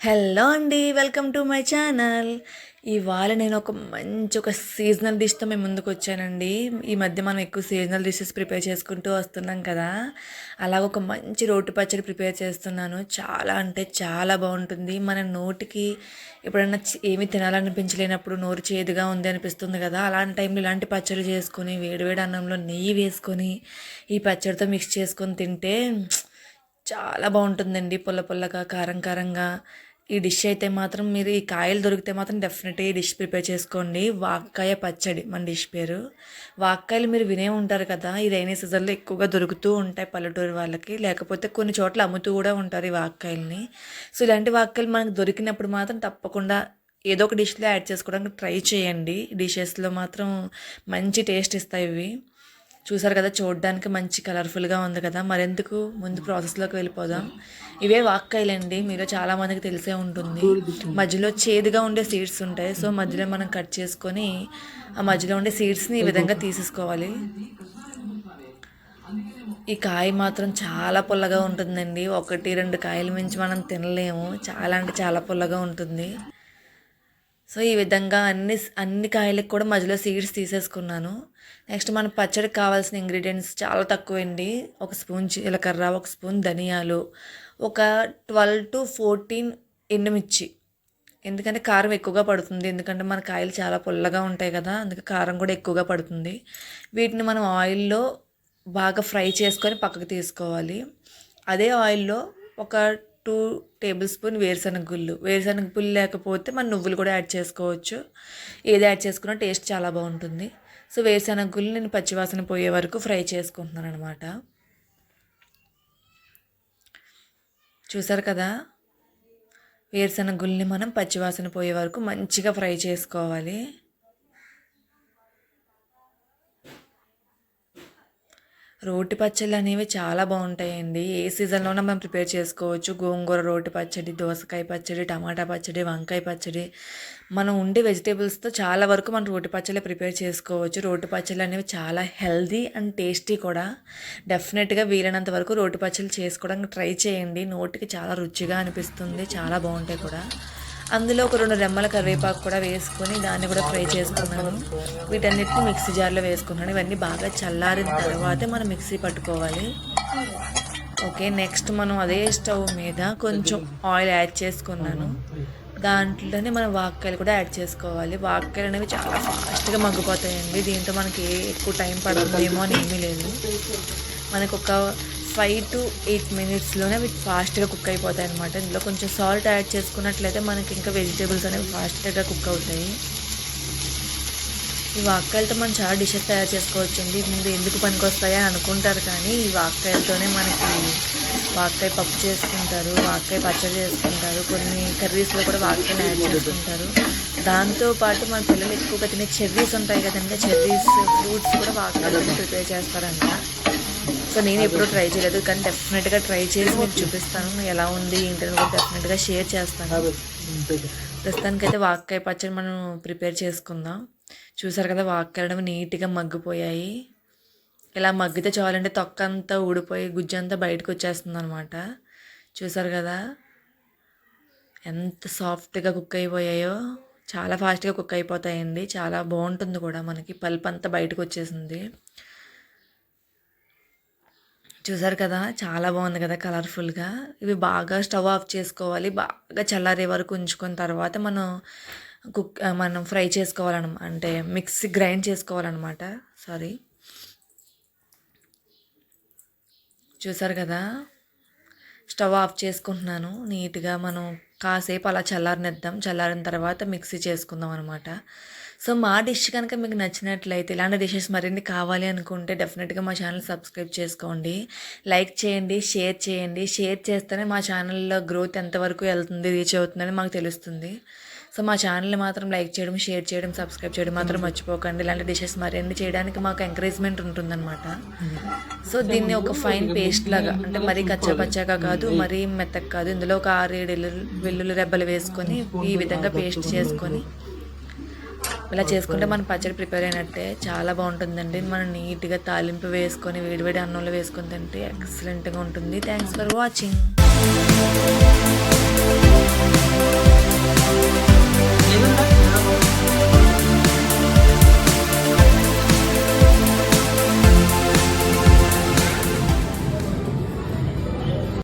Hello అండి welcome to my channel. ఇవాళ నేను ఒక మంచి ఒక సీజనల్ డిష్తో మేము ముందుకు వచ్చానండి. ఈ మధ్య మనం ఎక్కువ సీజనల్ డిషెస్ ప్రిపేర్ చేసుకుంటూ వస్తున్నాం కదా. అలాగ ఒక మంచి రోటి పచ్చడి ప్రిపేర్ చేస్తున్నాను. చాలా అంటే చాలా బాగుంటుంది. మన నోటికి ఎప్పుడైనా ఏమి తినాలనిపించలేనప్పుడు నోరు చేదుగా ఉంది అనిపిస్తుంది కదా. అలాంటి టైంలో ఇలాంటి పచ్చడి చేసుకొని వేడివేడి అన్నంలో నెయ్యి వేసుకొని ఈ పచ్చడితో మిక్స్ చేసుకొని తింటే చాలా బాగుంటుందండి. పుల్ల పుల్లగా కారం కారంగా ఈ డిష్ అయితే మాత్రం మీరు ఈ కాయలు దొరికితే మాత్రం డెఫినెట్గా ఈ డిష్ ప్రిపేర్ చేసుకోండి. వాక్కాయ పచ్చడి మన డిష్ పేరు. వాక్కాయలు మీరు వినే ఉంటారు కదా ఈ రైనీ సీజన్లో ఎక్కువగా దొరుకుతూ ఉంటాయి పల్లెటూరు వాళ్ళకి. లేకపోతే కొన్ని చోట్ల అమ్ముతూ కూడా ఉంటారు ఈ వాక్కాయల్ని. సో ఇలాంటి వాక్కాయలు మనకు దొరికినప్పుడు మాత్రం తప్పకుండా ఏదో ఒక డిష్లో యాడ్ చేసుకోవడానికి ట్రై చేయండి. డిషెస్లో మాత్రం మంచి టేస్ట్ ఇస్తాయి ఇవి. చూసారు కదా చూడడానికి మంచి కలర్ఫుల్గా ఉంది కదా. మరెందుకు? ముందు ప్రాసెస్లోకి వెళ్ళిపోదాం. ఇవే వాక్కాయలండి మీలో చాలామందికి తెలిసే ఉంటుంది. మధ్యలో చేదుగా ఉండే సీడ్స్ ఉంటాయి. సో మధ్యలో మనం కట్ చేసుకొని ఆ మధ్యలో ఉండే సీడ్స్ని ఈ విధంగా తీసేసుకోవాలి. ఈ కాయ మాత్రం చాలా పుల్లగా ఉంటుందండి. ఒకటి రెండు కాయలు మించి మనం తినలేము. చాలా అంటే చాలా పుల్లగా ఉంటుంది. సో ఈ విధంగా అన్ని అన్ని కాయలకు కూడా మధ్యలో సీడ్స్ తీసేసుకున్నాను. నెక్స్ట్ మన పచ్చడికి కావాల్సిన ఇంగ్రీడియంట్స్ చాలా తక్కువ అండి ఒక స్పూన్ జీలకర్ర ఒక స్పూన్ ధనియాలు ఒక ట్వెల్వ్ టు ఫోర్టీన్ ఎండుమిర్చి. ఎందుకంటే కారం ఎక్కువగా పడుతుంది. ఎందుకంటే మన కాయలు చాలా పుల్లగా ఉంటాయి కదా అందుకే కారం కూడా ఎక్కువగా పడుతుంది. వీటిని మనం ఆయిల్లో బాగా ఫ్రై చేసుకొని పక్కకు తీసుకోవాలి. అదే ఆయిల్లో ఒక టూ టేబుల్ స్పూన్ వేరుశనగ గుళ్ళు వేరుశనగ గుళ్ళు లేకపోతే మన నువ్వులు కూడా యాడ్ చేసుకోవచ్చు. ఏది యాడ్ చేసుకున్నా టేస్ట్ చాలా బాగుంటుంది. సో వేరుశనగ గుళ్ళు నేను పచ్చివాసన పోయే వరకు ఫ్రై చేసుకుంటున్నాను అనమాట చూసారు కదా? వేరుశనగ గుళ్ళని మనం పచ్చివాసన పోయే వరకు మంచిగా ఫ్రై చేసుకోవాలి. రోటి పచ్చళ్ళు అనేవి చాలా బాగుంటాయండి. ఏ సీజన్లోనే మనం ప్రిపేర్ చేసుకోవచ్చు. గోంగూర రోటి పచ్చడి దోసకాయ పచ్చడి టమాటా పచ్చడి వంకాయ పచ్చడి. మనం ఉండే వెజిటేబుల్స్తో చాలా వరకు మనం రోటి పచ్చళ్ళు ప్రిపేర్ చేసుకోవచ్చు. రోటి పచ్చళ్ళు అనేవి చాలా హెల్దీ అండ్ టేస్టీ కూడా. డెఫినెట్గా వీలైనంత వరకు రోటి పచ్చళ్ళు చేసుకోవడానికి ట్రై చేయండి. నోటికి చాలా రుచిగా అనిపిస్తుంది. చాలా బాగుంటాయి కూడా. అందులో ఒక రెండు రెమ్మల కరివేపాకు కూడా వేసుకొని దాన్ని కూడా ఫ్రై చేసుకున్నాను. వీటన్నిటిని మిక్సీ జార్లో వేసుకున్నాను. ఇవన్నీ బాగా చల్లారిన తర్వాతే మనం మిక్సీ పట్టుకోవాలి. ఓకే నెక్స్ట్ మనం అదే స్టవ్ మీద కొంచెం ఆయిల్ యాడ్ చేసుకున్నాను. దాంట్లోనే మనం వాక్కాయలు కూడా యాడ్ చేసుకోవాలి. వాక్కాయలు అనేవి చాలా ఫాస్ట్గా మగ్గిపోతాయండి. దీంతో మనకి ఎక్కువ టైం పడుతుందేమో అని ఏమీ లేదు. మనకు ఒక ఫైవ్ టు ఎయిట్ మినిట్స్లోనే అవి ఫాస్ట్గా కుక్ అయిపోతాయి అనమాట ఇందులో కొంచెం సాల్ట్ యాడ్ చేసుకున్నట్లయితే మనకి ఇంకా వెజిటేబుల్స్ అనేవి ఫాస్ట్గా కుక్ అవుతాయి. ఈ వాక్కాయలతో మనం చాలా డిషెస్ తయారు చేసుకోవచ్చండి. ముందు ఎందుకు పనికొస్తాయి అని అనుకుంటారు కానీ ఈ వాక్కాయలతోనే మనకి వాక్కాయ పప్పు చేసుకుంటారు వాక్కాయ పచ్చడి చేసుకుంటారు కొన్ని కర్రీస్లో కూడా వాక్కాయలు యాడ్ చేసుకుంటారు. దాంతోపాటు మన పిల్లలు ఎక్కువగా తినే చెర్రీస్ ఉంటాయి కదండి. చెర్రీస్ ఫ్రూట్స్ కూడా వాక్కాయలు ప్రిపేర్ చేస్తారంట. సో నేను ఎప్పుడూ ట్రై చేయలేదు కానీ డెఫినెట్గా ట్రై చేసి మీకు చూపిస్తాను ఎలా ఉంది ఏంటని కూడా డెఫినెట్గా షేర్ చేస్తాను. ప్రస్తుతానికైతే వాక్కాయ పచ్చడి మనం ప్రిపేర్ చేసుకుందాం. చూసారు కదా వాక్కాయలు నీట్గా మగ్గిపోయాయి. ఇలా మగ్గితే చాలంటే తొక్క అంతా ఊడిపోయి గుజ్జంతా బయటకు వచ్చేస్తుంది అనమాట చూసారు కదా ఎంత సాఫ్ట్గా కుక్ అయిపోయాయో. చాలా ఫాస్ట్గా కుక్ అయిపోతాయండి. చాలా బాగుంటుంది కూడా మనకి పల్ప్ అంతా బయటకు వచ్చేసింది. చూసారు కదా చాలా బాగుంది కదా కలర్ఫుల్గా. ఇవి బాగా స్టవ్ ఆఫ్ చేసుకోవాలి బాగా చల్లారే వరకు ఉంచుకున్న తర్వాత మనం కుక్ మనం ఫ్రై చేసుకోవాలన్న అంటే మిక్సీ గ్రైండ్ చేసుకోవాలన్నమాట సారీ. చూసారు కదా స్టవ్ ఆఫ్ చేసుకుంటున్నాను. నీట్గా మనం కాసేపు అలా చల్లారనిద్దాం. చల్లారిన తర్వాత మిక్సీ చేసుకుందాం అనమాట సో మా డిష్ కనుక మీకు నచ్చినట్లయితే ఇలాంటి డిషెస్ మరిన్ని కావాలి అనుకుంటే డెఫినెట్గా మా ఛానల్ సబ్స్క్రైబ్ చేసుకోండి. లైక్ చేయండి షేర్ చేయండి. షేర్ చేస్తేనే మా ఛానల్లో గ్రోత్ ఎంతవరకు వెళ్తుంది రీచ్ అవుతుందని మాకు తెలుస్తుంది. సో మా ఛానల్ని మాత్రం లైక్ చేయడం షేర్ చేయడం సబ్స్క్రైబ్ చేయడం మాత్రం మర్చిపోకండి. ఇలాంటి డిషెస్ మరిన్ని చేయడానికి మాకు ఎంకరేజ్మెంట్ ఉంటుందన్నమాట. సో దీన్ని ఒక ఫైన్ పేస్ట్ లాగా అంటే మరీ కచ్చా పచ్చాగా కాదు మరీ మెత్తగా కాదు. ఇందులో ఒక ఆరు ఏడు వెల్లుల్లి వెల్లుల్లి రెబ్బలు వేసుకొని ఈ విధంగా పేస్ట్ చేసుకొని ఇలా చేసుకుంటే మన పచ్చడి ప్రిపేర్ అయినట్టే. చాలా బాగుంటుందండి. మనం నీట్గా తాలింపు వేసుకొని వేడివేడి అన్నంలో వేసుకుని తింటే ఎక్సలెంట్గా ఉంటుంది. Thanks for watching